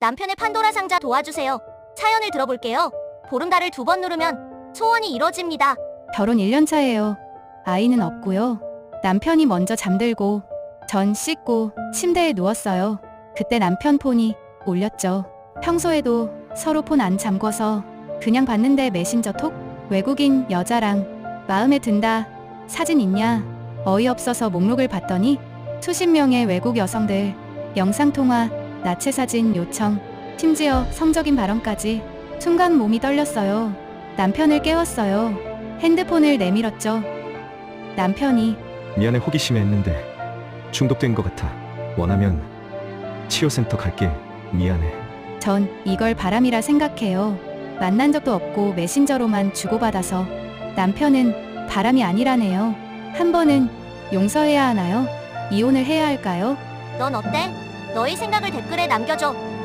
남편의 판도라 상자 도와주세요. 사연을 들어볼게요. 보름달을 두 번 누르면 소원이 이뤄집니다. 결혼 1년 차예요. 아이는 없고요. 남편이 먼저 잠들고 전 씻고 침대에 누웠어요. 그때 남편 폰이 울렸죠. 평소에도 서로 폰 안 잠궈서 그냥 봤는데 메신저 톡 외국인 여자랑 마음에 든다. 사진 있냐? 어이없어서 목록을 봤더니 수십 명의 외국 여성들 영상통화, 나체 사진 요청, 심지어 성적인 발언까지 순간 몸이 떨렸어요. 남편을 깨웠어요. 핸드폰을 내밀었죠. 남편이 미안해 호기심에 했는데 중독된 것 같아. 원하면 치료센터 갈게. 미안해. 전 이걸 바람이라 생각해요. 만난 적도 없고 메신저로만 주고받아서 남편은 바람이 아니라네요. 한 번은 용서해야 하나요? 이혼을 해야 할까요? 넌 어때? 너의 생각을 댓글에 남겨줘.